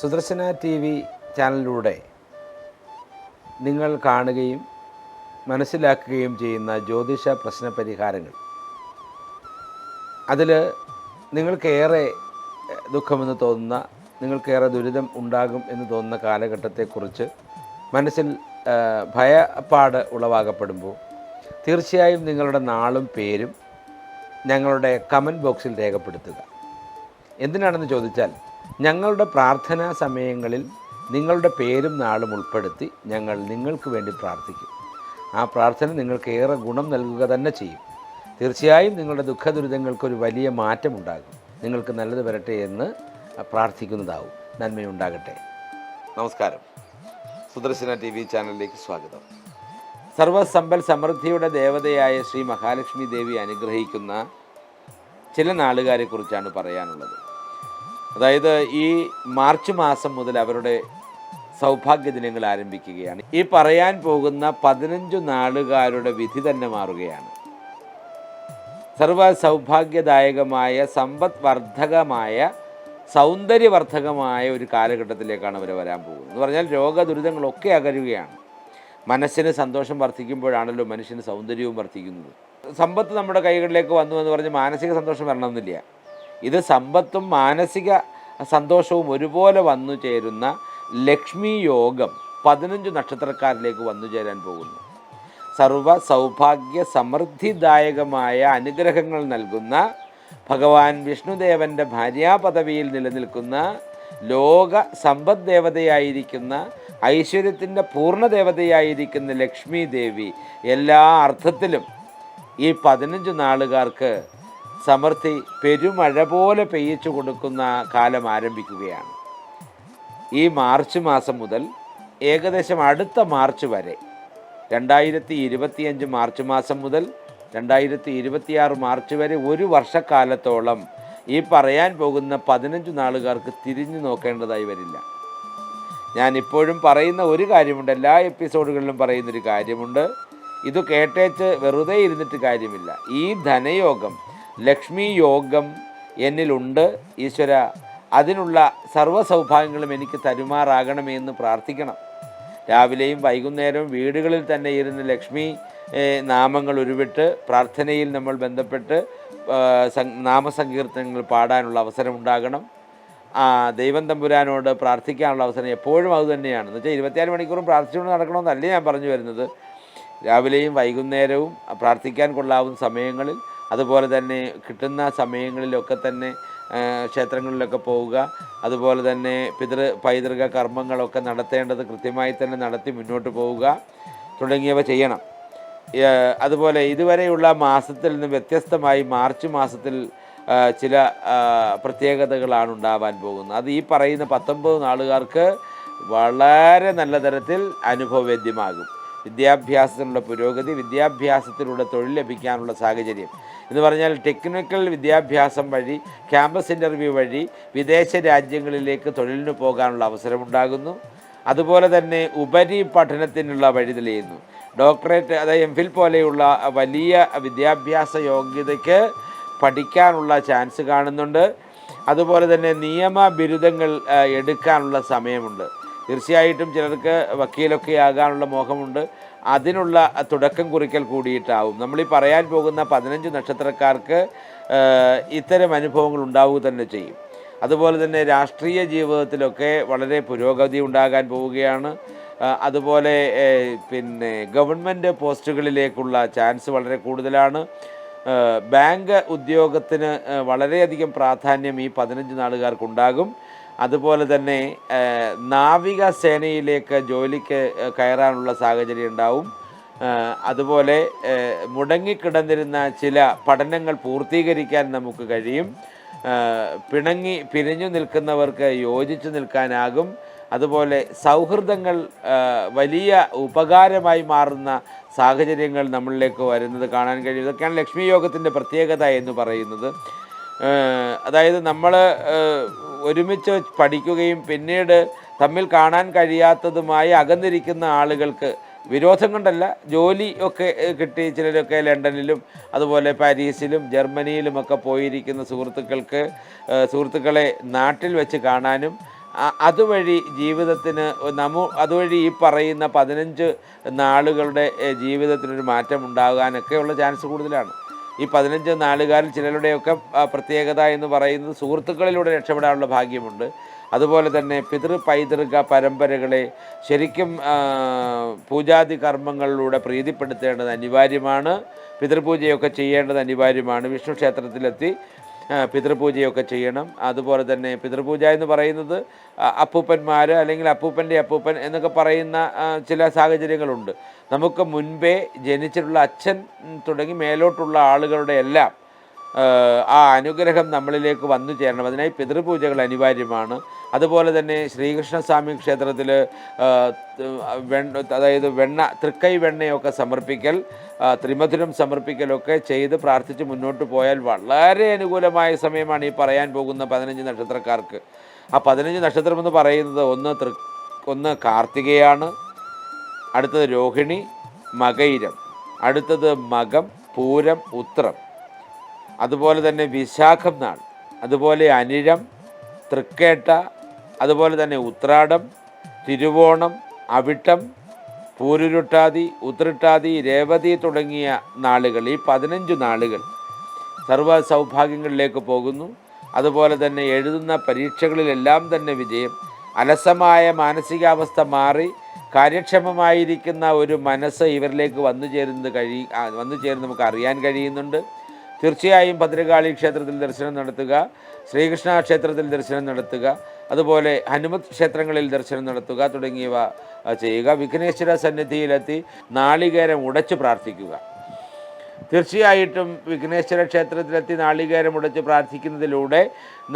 Sudarshana T V ചാനലിലൂടെ നിങ്ങൾ കാണുകയും മനസ്സിലാക്കുകയും ചെയ്യുന്ന ജ്യോതിഷ പ്രശ്ന പരിഹാരങ്ങൾ അതിൽ നിങ്ങൾക്കേറെ ദുഃഖമെന്ന് തോന്നുന്ന നിങ്ങൾക്കേറെ ദുരിതം ഉണ്ടാകും എന്ന് തോന്നുന്ന കാലഘട്ടത്തെക്കുറിച്ച് മനസ്സിൽ ഭയപ്പാട് ഉളവാകപ്പെടുമ്പോൾ തീർച്ചയായും നിങ്ങളുടെ നാളും പേരും ഞങ്ങളുടെ കമന്റ് ബോക്സിൽ രേഖപ്പെടുത്തുക. എന്തിനാണെന്ന് ചോദിച്ചാൽ ഞങ്ങളുടെ പ്രാർത്ഥനാ സമയങ്ങളിൽ നിങ്ങളുടെ പേരും നാളും ഉൾപ്പെടുത്തി ഞങ്ങൾ നിങ്ങൾക്ക് വേണ്ടി പ്രാർത്ഥിക്കും. ആ പ്രാർത്ഥന നിങ്ങൾക്ക് ഏറെ ഗുണം നൽകുക തന്നെ ചെയ്യും. തീർച്ചയായും നിങ്ങളുടെ ദുഃഖ ദുരിതങ്ങൾക്കൊരു വലിയ മാറ്റമുണ്ടാകും. നിങ്ങൾക്ക് നല്ലത് വരട്ടെ എന്ന് പ്രാർത്ഥിക്കുന്നതാവും. നന്മയുണ്ടാകട്ടെ. നമസ്കാരം. സുദർശന ടി വി ചാനലിലേക്ക് സ്വാഗതം. സർവസമ്പൽ സമൃദ്ധിയുടെ ദേവതയായ ശ്രീ മഹാലക്ഷ്മി ദേവി അനുഗ്രഹിക്കുന്ന ചില നാളുകാരെക്കുറിച്ചാണ് പറയാനുള്ളത്. അതായത് ഈ മാർച്ച് മാസം മുതൽ അവരുടെ സൗഭാഗ്യ ദിനങ്ങൾ ആരംഭിക്കുകയാണ്. ഈ പറയാൻ പോകുന്ന പതിനഞ്ചു നാളുകാരുടെ വിധി തന്നെ മാറുകയാണ്. സർവ സൗഭാഗ്യദായകമായ സമ്പദ് വർദ്ധകമായ സൗന്ദര്യവർദ്ധകമായ ഒരു കാലഘട്ടത്തിലേക്കാണ് അവർ വരാൻ പോകുന്നത്. എന്ന് പറഞ്ഞാൽ രോഗദുരിതങ്ങളൊക്കെ അകരുകയാണ്. മനസ്സിന് സന്തോഷം വർദ്ധിക്കുമ്പോഴാണല്ലോ മനുഷ്യന് സൗന്ദര്യവും വർദ്ധിക്കുന്നത്. സമ്പത്ത് നമ്മുടെ കൈകളിലേക്ക് വന്നു എന്ന് പറഞ്ഞ് മാനസിക സന്തോഷം വരണമെന്നില്ല. ഇത് സമ്പത്തും മാനസിക സന്തോഷവും ഒരുപോലെ വന്നു ചേരുന്ന ലക്ഷ്മി യോഗം പതിനഞ്ച് നക്ഷത്രക്കാരിലേക്ക് വന്നു ചേരാൻ പോകുന്നു. സർവ സൗഭാഗ്യ സമൃദ്ധിദായകമായ അനുഗ്രഹങ്ങൾ നൽകുന്ന ഭഗവാൻ വിഷ്ണുദേവന്റെ ഭാര്യാപദവിയിൽ നിലനിൽക്കുന്ന ലോക സമ്പദ് ദേവതയായിരിക്കുന്ന ഐശ്വര്യത്തിന്റെ പൂർണദേവതയായിരിക്കുന്ന ലക്ഷ്മി ദേവി എല്ലാ അർത്ഥത്തിലും ഈ പതിനഞ്ച് നാളുകാർക്ക് സമൃദ്ധി പെരുമഴ പോലെ പെയ്യിച്ചു കൊടുക്കുന്ന കാലം ആരംഭിക്കുകയാണ്. ഈ മാർച്ച് മാസം മുതൽ ഏകദേശം അടുത്ത മാർച്ച് വരെ രണ്ടായിരത്തി ഇരുപത്തിയഞ്ച് മാർച്ച് മാസം മുതൽ രണ്ടായിരത്തി ഇരുപത്തിയാറ് മാർച്ച് വരെ ഒരു വർഷക്കാലത്തോളം ഈ പറയാൻ പോകുന്ന പതിനഞ്ച് നാളുകാർക്ക് തിരിഞ്ഞു നോക്കേണ്ടതായി വരില്ല. ഞാൻ ഇപ്പോഴും പറയുന്ന ഒരു കാര്യമുണ്ട് എല്ലാ എപ്പിസോഡുകളിലും പറയുന്നൊരു കാര്യമുണ്ട്. ഇത് കേട്ടേച്ച് വെറുതെ ഇരുന്നിട്ട് കാര്യമില്ല. ഈ ധനയോഗം ലക്ഷ്മി യോഗം എന്നിലുണ്ട് ഈശ്വര. അതിനുള്ള സർവ സൗഭാഗ്യങ്ങളും എനിക്ക് തരുമാറാകണമേ എന്ന് പ്രാർത്ഥിക്കണം. രാവിലെയും വൈകുന്നേരവും വീടുകളിൽ തന്നെ ഇരുന്ന് ലക്ഷ്മി നാമങ്ങൾ ഉരുവിട്ട് പ്രാർത്ഥനയിൽ നമ്മൾ ബന്ധപ്പെട്ട് നാമസങ്കീർത്തനങ്ങൾ പാടാനുള്ള അവസരം ഉണ്ടാകണം. ദൈവം തമ്പുരാനോട് പ്രാർത്ഥിക്കാനുള്ള അവസരം എപ്പോഴും അത് തന്നെയാണ്. എന്ന് വെച്ചാൽ ഇരുപത്തിയാറ് മണിക്കൂറും പ്രാർത്ഥിച്ചുകൊണ്ട് നടക്കണമെന്നല്ല ഞാൻ പറഞ്ഞു വരുന്നത്. രാവിലെയും വൈകുന്നേരവും പ്രാർത്ഥിക്കാൻ കൊള്ളാവുന്ന സമയങ്ങളിൽ അതുപോലെ തന്നെ കിട്ടുന്ന സമയങ്ങളിലൊക്കെ തന്നെ ക്ഷേത്രങ്ങളിലൊക്കെ പോവുക. അതുപോലെ തന്നെ പിതൃ പൈതൃക കർമ്മങ്ങളൊക്കെ നടത്തേണ്ടത് കൃത്യമായി തന്നെ നടത്തി മുന്നോട്ട് പോവുക തുടങ്ങിയവ ചെയ്യണം. അതുപോലെ ഇതുവരെയുള്ള മാസത്തിൽ നിന്ന് വ്യത്യസ്തമായി മാർച്ച് മാസത്തിൽ ചില പ്രത്യേകതകളാണ് ഉണ്ടാവാൻ പോകുന്നത്. അത് ഈ പറയുന്ന പത്തൊമ്പത് നാളുകാർക്ക് വളരെ നല്ല തരത്തിൽ അനുഭവവേദ്യമാകും. വിദ്യാഭ്യാസത്തിനുള്ള പുരോഗതി വിദ്യാഭ്യാസത്തിലൂടെ തൊഴിൽ ലഭിക്കാനുള്ള സാഹചര്യം. എന്ന് പറഞ്ഞാൽ ടെക്നിക്കൽ വിദ്യാഭ്യാസം വഴി ക്യാമ്പസ് ഇന്റർവ്യൂ വഴി വിദേശ രാജ്യങ്ങളിലേക്ക് തൊഴിലിന് പോകാനുള്ള അവസരമുണ്ടാകുന്നു. അതുപോലെ തന്നെ ഉപരി പഠനത്തിനുള്ള വഴി തെളിയുന്നു. ഡോക്ടറേറ്റ് അതായത് എം ഫിൽ പോലെയുള്ള വലിയ വിദ്യാഭ്യാസ യോഗ്യതയ്ക്ക് പഠിക്കാനുള്ള ചാൻസ് കാണുന്നുണ്ട്. അതുപോലെ തന്നെ നിയമ ബിരുദങ്ങൾ എടുക്കാനുള്ള സമയമുണ്ട്. തീർച്ചയായിട്ടും ചിലർക്ക് വക്കീലൊക്കെ ആകാനുള്ള മോഹമുണ്ട്. അതിനുള്ള തുടക്കം കുറിക്കൽ കൂടിയിട്ടാവും. നമ്മളീ പറയാൻ പോകുന്ന പതിനഞ്ച് നക്ഷത്രക്കാർക്ക് ഇത്തരം അനുഭവങ്ങൾ ഉണ്ടാവുക തന്നെ ചെയ്യും. അതുപോലെ തന്നെ രാഷ്ട്രീയ ജീവിതത്തിലൊക്കെ വളരെ പുരോഗതി ഉണ്ടാകാൻ പോവുകയാണ്. അതുപോലെ പിന്നെ ഗവൺമെന്റ് പോസ്റ്റുകളിലേക്കുള്ള ചാൻസ് വളരെ കൂടുതലാണ്. ബാങ്ക് ഉദ്യോഗത്തിന് വളരെയധികം പ്രാധാന്യം ഈ പതിനഞ്ച് നാളുകാർക്കുണ്ടാകും. അതുപോലെ തന്നെ നാവിക സേനയിലേക്ക് ജോലിക്ക് കയറാനുള്ള സാഹചര്യം ഉണ്ടാവും. അതുപോലെ മുടങ്ങിക്കിടന്നിരുന്ന ചില പഠനങ്ങൾ പൂർത്തീകരിക്കാൻ നമുക്ക് കഴിയും. പിണങ്ങി പിരിഞ്ഞു നിൽക്കുന്നവർക്ക് യോജിച്ചു നിൽക്കാനാകും. അതുപോലെ സൗഹൃദങ്ങൾ വലിയ ഉപകാരമായി മാറുന്ന സാഹചര്യങ്ങൾ നമ്മളിലേക്ക് വരുന്നത് കാണാൻ കഴിയും. ഇതൊക്കെയാണ് ലക്ഷ്മി യോഗത്തിന്റെ പ്രത്യേകത എന്ന് പറയുന്നത്. അതായത് നമ്മൾ ഒരുമിച്ച് പഠിക്കുകയും പിന്നീട് തമ്മിൽ കാണാൻ കഴിയാത്തതുമായി അകന്നിരിക്കുന്ന ആളുകൾക്ക് വിരോധം കൊണ്ടല്ല ജോലി ഒക്കെ കിട്ടി ചിലരൊക്കെ ലണ്ടനിലും അതുപോലെ പാരീസിലും ജർമ്മനിയിലുമൊക്കെ പോയിരിക്കുന്ന സുഹൃത്തുക്കൾക്ക് സുഹൃത്തുക്കളെ നാട്ടിൽ വെച്ച് കാണാനും അതുവഴി ജീവിതത്തിന് നമു അതുവഴി ഈ പറയുന്ന പതിനഞ്ച് നാളുകളുടെ ജീവിതത്തിനൊരു മാറ്റം ഉണ്ടാകാനൊക്കെയുള്ള ചാൻസ് കൂടുതലാണ്. ഈ പതിനഞ്ച് നാളുകാരിൽ ചിലരുടെയൊക്കെ പ്രത്യേകത എന്ന് പറയുന്നത് സുഹൃത്തുക്കളിലൂടെ രക്ഷപ്പെടാനുള്ള ഭാഗ്യമുണ്ട്. അതുപോലെ തന്നെ പിതൃ പൈതൃക പരമ്പരകളെ ശരിക്കും പൂജാതി കർമ്മങ്ങളിലൂടെ പ്രീതിപ്പെടുത്തേണ്ടത് അനിവാര്യമാണ്. പിതൃപൂജയൊക്കെ ചെയ്യേണ്ടത് അനിവാര്യമാണ്. വിഷ്ണു ക്ഷേത്രത്തിലെത്തി പിതൃപൂജയൊക്കെ ചെയ്യണം. അതുപോലെ തന്നെ പിതൃപൂജ എന്ന് പറയുന്നത് അപ്പൂപ്പന്മാർ അല്ലെങ്കിൽ അപ്പൂപ്പന്റെ അപ്പൂപ്പൻ എന്നൊക്കെ പറയുന്ന ചില സാഹചര്യങ്ങളുണ്ട്. നമുക്ക് മുൻപേ ജനിച്ചിട്ടുള്ള അച്ഛൻ തുടങ്ങി മേലോട്ടുള്ള ആളുകളുടെ എല്ലാം ആ, അനുഗ്രഹം നമ്മളിലേക്ക് വന്നു ചേരണം. അതിനായി പിതൃപൂജകൾ അനിവാര്യമാണ്. അതുപോലെ തന്നെ ശ്രീകൃഷ്ണസ്വാമി ക്ഷേത്രത്തിൽ വെണ്ണ അതായത് വെണ്ണ തൃക്കൈ വെണ്ണയൊക്കെ സമർപ്പിക്കൽ ത്രിമധുരം സമർപ്പിക്കലൊക്കെ ചെയ്ത് പ്രാർത്ഥിച്ച് മുന്നോട്ട് പോയാൽ വളരെ അനുകൂലമായ സമയമാണ് ഈ പറയാൻ പോകുന്ന പതിനഞ്ച് നക്ഷത്രക്കാർക്ക്. ആ പതിനഞ്ച് നക്ഷത്രം എന്ന് പറയുന്നത് ഒന്ന് തൃ ഒന്ന് കാർത്തികയാണ് അടുത്തത് രോഹിണി മകയിരം അടുത്തത് മകം പൂരം ഉത്രം. അതുപോലെ തന്നെ വിശാഖം നാൾ. അതുപോലെ അനിഴം തൃക്കേട്ട. അതുപോലെ തന്നെ ഉത്രാടം തിരുവോണം അവിട്ടം പൂരുരുട്ടാതി ഉത്രട്ടാതി രേവതി തുടങ്ങിയ നാളുകൾ. ഈ പതിനഞ്ച് നാളുകൾ സർവ സൗഭാഗ്യങ്ങളിലേക്ക് പോകുന്നു. അതുപോലെ തന്നെ എഴുതുന്ന പരീക്ഷകളിലെല്ലാം തന്നെ വിജയം. അലസമായ മാനസികാവസ്ഥ മാറി കാര്യക്ഷമമായിരിക്കുന്ന ഒരു മനസ്സ് ഇവരിലേക്ക് വന്നു ചേരുന്നത് കഴി വന്നു ചേർന്ന് നമുക്ക് അറിയാൻ കഴിയുന്നുണ്ട്. തീർച്ചയായും ഭദ്രകാളി ക്ഷേത്രത്തിൽ ദർശനം നടത്തുക ശ്രീകൃഷ്ണ ക്ഷേത്രത്തിൽ ദർശനം നടത്തുക അതുപോലെ ഹനുമത് ക്ഷേത്രങ്ങളിൽ ദർശനം നടത്തുക തുടങ്ങിയവ ചെയ്യുക. വിഘ്നേശ്വര സന്നിധിയിലെത്തി നാളികേരം ഉടച്ച് പ്രാർത്ഥിക്കുക. തീർച്ചയായിട്ടും വിഘ്നേശ്വര ക്ഷേത്രത്തിലെത്തി നാളികേരം ഉടച്ച് പ്രാർത്ഥിക്കുന്നതിലൂടെ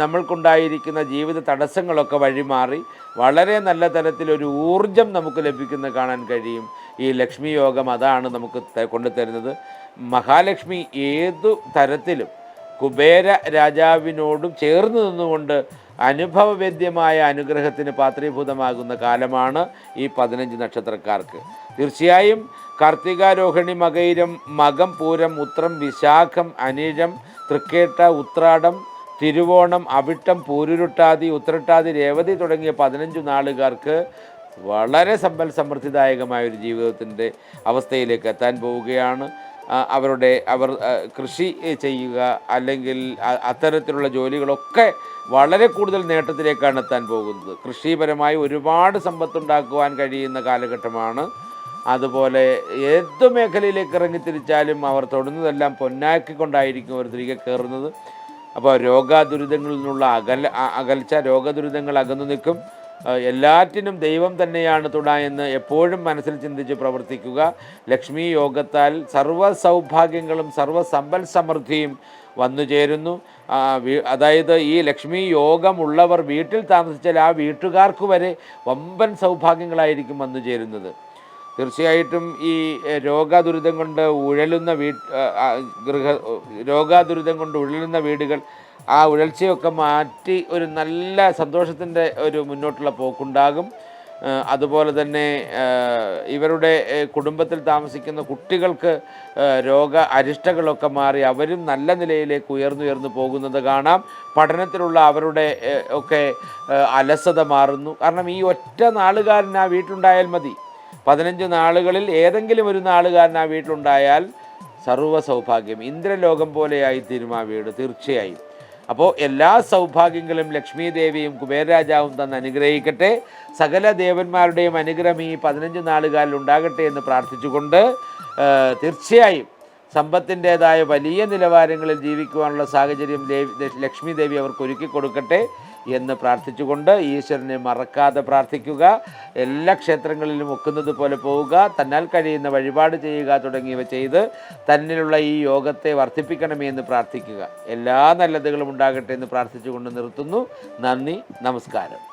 നമ്മൾക്കുണ്ടായിരിക്കുന്ന ജീവിത തടസ്സങ്ങളൊക്കെ വഴിമാറി വളരെ നല്ല തരത്തിലൊരു ഊർജം നമുക്ക് ലഭിക്കുന്ന കാണാൻ കഴിയും. ഈ ലക്ഷ്മി യോഗം അതാണ് നമുക്ക് കൊണ്ടുതരുന്നത്. മഹാലക്ഷ്മി ഏതു തരത്തിലും കുബേര രാജാവിനോടും ചേർന്ന് നിന്നുകൊണ്ട് അനുഭവവേദ്യമായ അനുഗ്രഹത്തിന് പാത്രീഭൂതമാകുന്ന കാലമാണ് ഈ പതിനഞ്ച് നക്ഷത്രക്കാർക്ക്. തീർച്ചയായും കാർത്തിക മകൈരം മകം പൂരം ഉത്രം വിശാഖം അനിഴം തൃക്കേട്ട ഉത്രാടം തിരുവോണം അവിട്ടം പൂരുരുട്ടാതി ഉത്രട്ടാതി രേവതി തുടങ്ങിയ പതിനഞ്ച് നാളുകാർക്ക് വളരെ സമ്പൽ സമൃദ്ധിദായകമായ ഒരു ജീവിതത്തിന്റെ അവസ്ഥയിലേക്ക് എത്താൻ പോവുകയാണ്. അവരുടെ അവർ കൃഷി ചെയ്യുക അല്ലെങ്കിൽ അത്തരത്തിലുള്ള ജോലികളൊക്കെ വളരെ കൂടുതൽ നേട്ടത്തിലേക്കാണ് എത്താൻ പോകുന്നത്. കൃഷിപരമായി ഒരുപാട് സമ്പത്തുണ്ടാക്കുവാൻ കഴിയുന്ന കാലഘട്ടമാണ് അതുപോലെ ഏത് മേഖലയിലേക്ക് ഇറങ്ങിത്തിരിച്ചാലും അവർ തൊടുന്നതെല്ലാം പൊന്നാക്കിക്കൊണ്ടായിരിക്കും അവർ തിരികെ കയറുന്നത്. അപ്പോൾ രോഗദുരിതങ്ങളിൽ നിന്നുള്ള അകല അ- അകൽച്ച രോഗദുരിതങ്ങൾ അകന്നു നിൽക്കും. എല്ലാറ്റിനും ദൈവം തന്നെയാണ് തുട എന്ന് എപ്പോഴും മനസ്സിൽ ചിന്തിച്ച് പ്രവർത്തിക്കുക. ലക്ഷ്മി യോഗത്താൽ സർവ സൗഭാഗ്യങ്ങളും സർവ സമ്പൽ സമൃദ്ധിയും വന്നു ചേരുന്നു. അതായത് ഈ ലക്ഷ്മി യോഗമുള്ളവർ വീട്ടിൽ താമസിച്ചാൽ ആ വീട്ടുകാർക്ക് വരെ വമ്പൻ സൗഭാഗ്യങ്ങളായിരിക്കും വന്നു ചേരുന്നത്. തീർച്ചയായിട്ടും ഈ രോഗാതുരിതം കൊണ്ട് ഉഴലുന്ന വീ ആ, ആ, ഗൃഹ രോഗദുരിതം കൊണ്ട് ഉഴലുന്ന വീടുകൾ ആ ഉഴൽച്ചയൊക്കെ മാറ്റി ഒരു നല്ല സന്തോഷത്തിന്റെ ഒരു മുന്നോട്ടുള്ള പോക്കുണ്ടാകും. അതുപോലെ തന്നെ ഇവരുടെ കുടുംബത്തിൽ താമസിക്കുന്ന കുട്ടികൾക്ക് രോഗ അരിഷ്ടകളൊക്കെ മാറി അവരും നല്ല നിലയിലേക്ക് ഉയർന്നുയർന്നു പോകുന്നത് കാണാം. പഠനത്തിലുള്ള അവരുടെ ഒക്കെ അലസത മാറുന്നു. കാരണം ഈ ഒറ്റ നാളുകാരൻ ആ വീട്ടിലുണ്ടായാൽ മതി. പതിനഞ്ച് നാളുകളിൽ ഏതെങ്കിലും ഒരു നാളുകാരൻ ആ വീട്ടിലുണ്ടായാൽ സർവ സൗഭാഗ്യം. ഇന്ദ്രലോകം പോലെയായി തീരും ആ വീട് തീർച്ചയായും. അപ്പോൾ എല്ലാ സൗഭാഗ്യങ്ങളും ലക്ഷ്മി ദേവിയും കുബേരരാജാവും തന്ന് അനുഗ്രഹിക്കട്ടെ. സകല ദേവന്മാരുടെയും അനുഗ്രഹം ഈ പതിനഞ്ച് നാളുകാരിൽ ഉണ്ടാകട്ടെ എന്ന് പ്രാർത്ഥിച്ചുകൊണ്ട് തീർച്ചയായും സമ്പത്തിന്റെതായ വലിയ നിലവാരങ്ങളിൽ ജീവിക്കുവാനുള്ള സാഹചര്യം ലക്ഷ്മി ദേവി അവർക്ക് ഒരുക്കി കൊടുക്കട്ടെ എന്ന് പ്രാർത്ഥിച്ചുകൊണ്ട് ഈശ്വരനെ മറക്കാതെ പ്രാർത്ഥിക്കുക. എല്ലാ ക്ഷേത്രങ്ങളിലും ഒക്കുന്നത് പോലെ പോവുക. തന്നാൽ കഴിയുന്ന വഴിപാട് ചെയ്യുക തുടങ്ങിയവ ചെയ്ത് തന്നിലുള്ള ഈ യോഗത്തെ വർദ്ധിപ്പിക്കണമേ എന്ന് പ്രാർത്ഥിക്കുക. എല്ലാ നല്ലതുകളും ഉണ്ടാകട്ടെ എന്ന് പ്രാർത്ഥിച്ചുകൊണ്ട് നിർത്തുന്നു. നന്ദി നമസ്കാരം.